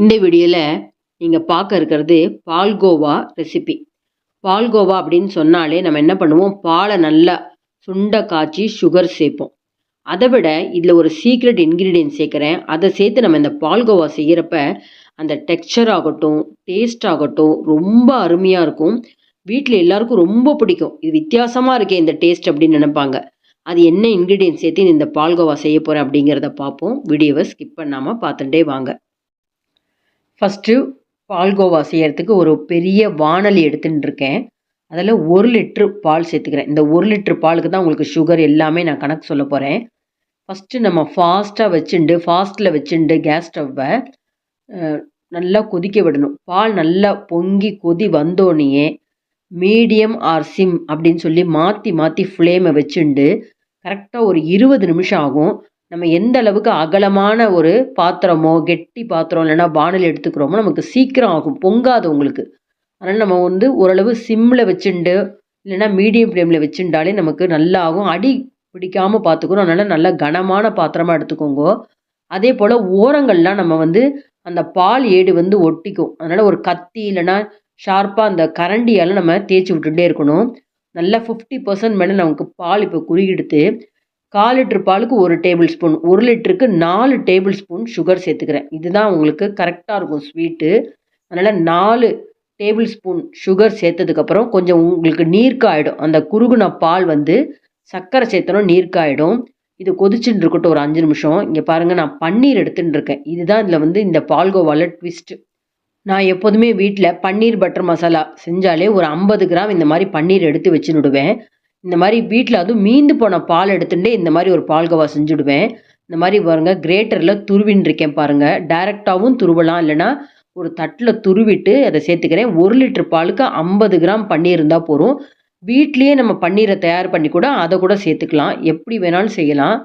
இந்த வீடியோவில் நீங்கள் பார்க்க இருக்கிறது பால்கோவா ரெசிபி பால்கோவா அப்படின்னு சொன்னாலே நம்ம என்ன பண்ணுவோம்? பாலை நல்லா சுண்டை காய்ச்சி சுகர் சேர்ப்போம். அதை விட இதில் ஒரு சீக்ரெட் இன்க்ரீடியன்ட் சேர்க்குறேன். அதை சேர்த்து நம்ம இந்த பால்கோவா செய்கிறப்ப அந்த டெக்ஸ்சர் ஆகட்டும் டேஸ்ட் ஆகட்டும் ரொம்ப அருமையாக இருக்கும். வீட்டில் எல்லாருக்கும் ரொம்ப பிடிக்கும். இது வித்தியாசமாக இருக்கே இந்த டேஸ்ட் அப்படின்னு நினைப்பாங்க. அது என்ன இன்க்ரீடியன்ட் சேர்த்து இந்த பால்கோவா செய்ய போகிறேன் அப்படிங்கிறத பார்ப்போம். வீடியோவை ஸ்கிப் பண்ணாமல் பார்த்துட்டே வாங்க. ஃபஸ்ட்டு பால்கோவா செய்கிறதுக்கு ஒரு பெரிய வானலி எடுத்துகிட்டு இருக்கேன் அதில் ஒரு லிட்ரு பால் சேர்த்துக்கிறேன். இந்த ஒரு லிட்ரு பாலுக்கு தான் உங்களுக்கு சுகர் எல்லாமே நான் கணக்கு சொல்ல போகிறேன் ஃபஸ்ட்டு நம்ம ஃபாஸ்ட்டாக வச்சுண்டு ஃபாஸ்ட்டில் வச்சுண்டு கேஸ் ஸ்டவ்வை நல்லா கொதிக்க விடணும். பால் நல்லா பொங்கி கொதி வந்தோடனேயே மீடியம் ஆர் சிம் அப்படின்னு சொல்லி மாற்றி மாற்றி ஃப்ளேமை வச்சுண்டு கரெக்டாக ஒரு இருபது நிமிஷம் ஆகும். நம்ம எந்த அளவுக்கு அகலமான ஒரு பாத்திரமோ கெட்டி பாத்திரம் இல்லைன்னா பானல் எடுத்துக்கிறோமோ நமக்கு சீக்கிரம் ஆகும் பொங்காது உங்களுக்கு. அதனால் நம்ம வந்து ஓரளவு சிம்மில் வச்சுண்டு இல்லைன்னா மீடியம் ஃப்ளேமில் வச்சுட்டாலே நமக்கு நல்லா ஆகும் அடி பிடிக்காமல் பார்த்துக்கணும் அதனால் நல்லா கனமான பாத்திரமாக எடுத்துக்கோங்க. அதே போல் ஓரங்கள்லாம் நம்ம வந்து அந்த பால் ஏடு வந்து ஒட்டிக்கும். அதனால் ஒரு கத்தி இல்லைன்னா ஷார்ப்பாக அந்த கரண்டியால் நம்ம தேய்ச்சி விட்டுட்டே இருக்கணும். நல்லா ஃபிஃப்டி பர்சன்ட் மேலே நமக்கு பால் இப்போ குறுகிடுத்து கால் லிட்டர் பாலுக்கு ஒரு டேபிள் ஸ்பூன் ஒரு லிட்டருக்கு நாலு டேபிள் ஸ்பூன் சுகர் சேர்த்துக்கிறேன். இதுதான் உங்களுக்கு கரெக்டாக இருக்கும் ஸ்வீட்டு அதனால் நாலு டேபிள் ஸ்பூன் சுகர் சேர்த்ததுக்கப்புறம் கொஞ்சம் உங்களுக்கு நீர்க்காயிடும். அந்த குறுகுன பால் வந்து சர்க்கரை சேர்த்தனும் நீர்க்காயிடும். இது கொதிச்சுட்டு இருக்கட்டும் ஒரு அஞ்சு நிமிஷம். இங்கே பாருங்கள் நான் பன்னீர் எடுத்துகிட்டு இருக்கேன். இதுதான் இதில் வந்து இந்த பால்கோவாவில் ட்விஸ்ட்டு நான் எப்போதுமே வீட்டில் பன்னீர் பட்டர் மசாலா செஞ்சாலே ஒரு ஐம்பது கிராம் இந்த மாதிரி பன்னீர் எடுத்து வச்சுன்னுடுவேன் விடுவேன் இந்த மாதிரி வீட்டில் அதுவும் மீந்து போன பால் எடுத்துகிட்டே இந்த மாதிரி ஒரு பால்கவா செஞ்சுடுவேன். இந்த மாதிரி பாருங்கள் கிரேட்டரில் துருவின்னு இருக்கேன் பாருங்கள் டைரெக்டாகவும் துருவலாம் இல்லைனா ஒரு தட்டில் துருவிட்டு அதை சேர்த்துக்கிறேன். ஒரு லிட்டர் பாலுக்கு ஐம்பது கிராம் பன்னீர் இருந்தால் போதும். வீட்லேயே நம்ம பன்னீரை தயார் பண்ணி கூட அதை கூட சேர்த்துக்கலாம். எப்படி வேணாலும் செய்யலாம்.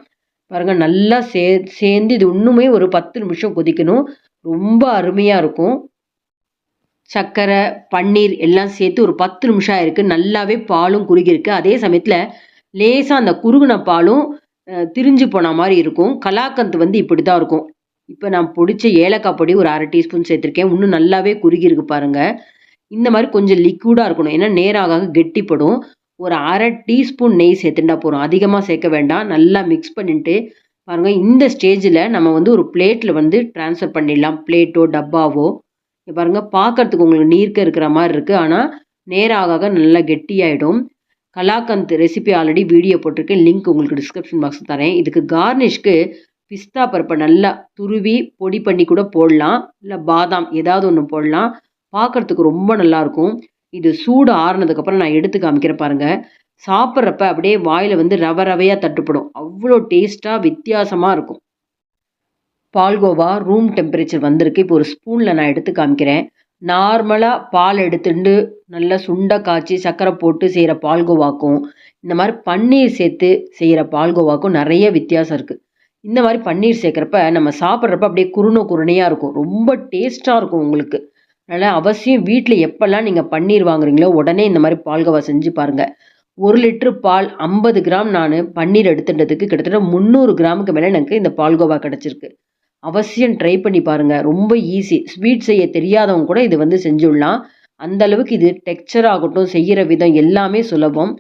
பாருங்கள் நல்லா சே சேர்ந்து இது இன்னுமே ஒரு பத்து நிமிஷம் கொதிக்கணும். ரொம்ப அருமையாக இருக்கும். சர்க்கரை பன்னீர் எல்லாம் சேர்த்து ஒரு பத்து நிமிஷம் ஆயிருக்கு. நல்லாவே பாலும் குறுகியிருக்கு. அதே சமயத்தில் லேசாக அந்த குறுகுன பாலும் திரிஞ்சு போன மாதிரி இருக்கும். கலாக்கந்து வந்து இப்படி தான் இருக்கும். இப்போ நான் பொடிச்ச ஏலக்காய் பொடி ஒரு அரை டீஸ்பூன் சேர்த்துருக்கேன். இன்னும் நல்லாவே குறுகியிருக்கு பாருங்கள் இந்த மாதிரி கொஞ்சம் லிக்விடாக இருக்கணும். ஏன்னா நேராக கெட்டிப்படும். ஒரு அரை டீஸ்பூன் நெய் சேர்த்துட்டா போகிறோம் அதிகமாக சேர்க்க வேண்டாம். நல்லா மிக்ஸ் பண்ணிட்டு பாருங்கள் இந்த ஸ்டேஜில் நம்ம வந்து ஒரு பிளேட்டில் வந்து ட்ரான்ஸ்ஃபர் பண்ணிடலாம். பிளேட்டோ டப்பாவோ இங்கே பாருங்கள் பார்க்கறதுக்கு உங்களுக்கு நீர்க்க இருக்கிற மாதிரி இருக்குது ஆனால் நேராக ஆக நல்லா கெட்டியாயிடும். கலாக்கந்த் ரெசிபி ஆல்ரெடி வீடியோ போட்டிருக்கேன். லிங்க் உங்களுக்கு டிஸ்கிரிப்ஷன் பாக்ஸ் தரேன். இதுக்கு கார்னிஷ்க்கு பிஸ்தா பருப்பை நல்லா துருவி பொடி பண்ணி கூட போடலாம். இல்லை பாதாம் ஏதாவது ஒன்று போடலாம். பார்க்குறதுக்கு ரொம்ப நல்லாயிருக்கும் இது சூடு ஆறுனதுக்கப்புறம் நான் எடுத்து காமிக்கிறேன் பாருங்கள் சாப்பிட்றப்ப அப்படியே வாயில் வந்து ரவ ரவையாக தட்டுப்படும். அவ்வளோ டேஸ்ட்டாக வித்தியாசமாக இருக்கும். பால்கோவா ரூம் டெம்பரேச்சர் வந்திருக்கு. இப்போ ஒரு ஸ்பூனில் நான் எடுத்து காமிக்கிறேன். நார்மலாக பால் எடுத்துட்டு நல்லா சுண்டை காய்ச்சி சர்க்கரை போட்டு செய்கிற பால்கோவாக்கும் இந்த மாதிரி பன்னீர் சேர்த்து செய்கிற பால்கோவாக்கும் நிறைய வித்தியாசம் இருக்குது இந்த மாதிரி பன்னீர் சேர்க்குறப்ப நம்ம சாப்பிட்றப்ப அப்படியே குருண குருணையாக இருக்கும். ரொம்ப டேஸ்ட்டாக இருக்கும் உங்களுக்கு. அதனால் அவசியம் வீட்டில் எப்போல்லாம் நீங்கள் பன்னீர் வாங்குறீங்களோ உடனே இந்த மாதிரி பால்கோவா செஞ்சு பாருங்கள் ஒரு லிட்ரு பால் ஐம்பது கிராம் நான் பன்னீர் எடுத்துட்டதுக்கு கிட்டத்தட்ட முந்நூறு கிராமுக்கு மேலே எனக்கு இந்த பால்கோவா கிடச்சிருக்கு. அவசியம் ட்ரை பண்ணி பாருங்கள் ரொம்ப ஈஸி ஸ்வீட் செய்ய தெரியாதவங்க கூட இது வந்து செஞ்சுடலாம். அந்த அளவுக்கு இது டெக்ஸ்சர் ஆகட்டும் செய்கிற விதம் எல்லாமே சுலபம்.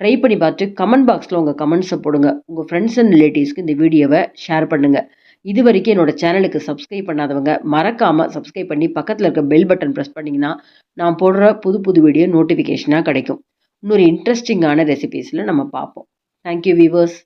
ட்ரை பண்ணி பார்த்துட்டு கமெண்ட் பாக்ஸில் உங்கள் கமெண்ட்ஸை போடுங்க. உங்கள் ஃப்ரெண்ட்ஸ் அண்ட் ரிலேட்டிவ்ஸ்க்கு இந்த வீடியோவை ஷேர் பண்ணுங்கள் இது வரைக்கும் என்னோடய சேனலுக்கு சப்ஸ்கிரைப் பண்ணாதவங்க மறக்காமல் சப்ஸ்கிரைப் பண்ணி பக்கத்தில் இருக்க பெல் பட்டன் ப்ரெஸ் பண்ணிங்கன்னா நான் போடுற புது புது வீடியோ நோட்டிஃபிகேஷனாக கிடைக்கும். இன்னொரு இன்ட்ரெஸ்டிங்கான ரெசிபீஸில் நம்ம பார்ப்போம். Thank you viewers